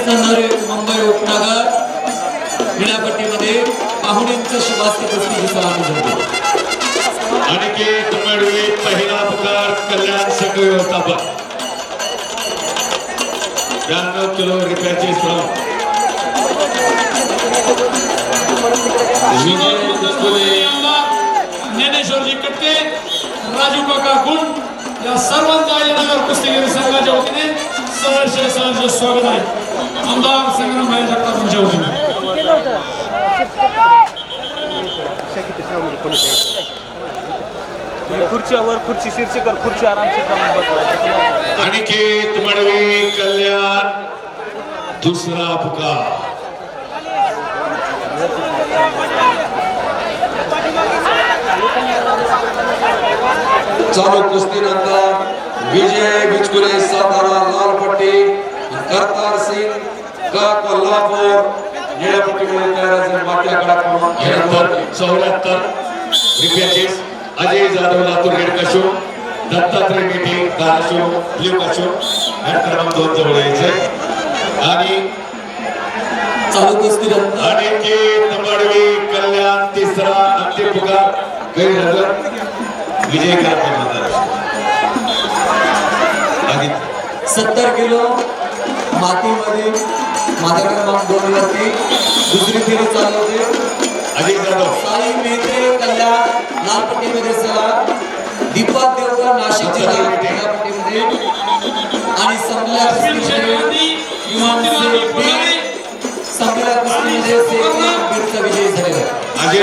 असणारे मुंबई उपनगर क्रीडापट्टीमध्ये पाहुण्यांचं शुभास्ती कुस्तीची सलामी झाली. अनिकेत मडवी पहिला पुकार कल्याण संघ व्यवस्थापन. ब्याण्णव किलो रुपयाचे श्रम. विजय दुसरे ज्ञानेश्वरजी कटके राजू काका गुण या सर्वांचा नगर कुस्तीगिरी संघाच्या वतीने सहर्ष सहर्ष स्वागत आहे. संग्राम भाई जगताप यांच्या वतीने खुर्च्यावर खुर्ची शीर्षकर खुर्ची आरामशीर अनिकेत मडवी कल्याण दुसरा पुकार. चालू कुस्तीनंतर विजय बिचकुले सातारा लाल पट्टी करतार सिंग का कोल्हापूर निळ्या पट्टीमध्ये चौऱ्याहत्तर रुपयाचे अजय जाधव लातूर रेड कशो दत्तात्रय मेटे धाराशिव ब्ल्यू कशो गट क्रमांक दोन जवळ यायचे. आणि चालू अनिकेत मडवी कल्याण तिसरा अंतिम पुकार गैरहजर विजय करार सत्तर किलो मातीमध्ये माझा क्रमांक दोन वरती दुसरी फेरी चालू होते. अजय जाधव. साई मेत्रे कल्याण लाल पट्टीमध्ये सला दीपक देवकर नाशिक जिल्हा निळ्या पट्टीमध्ये आणि संपल्या कुस्तीमध्ये बीड संपल्या कुस्तीमध्ये विजय झालेला आहे. अजय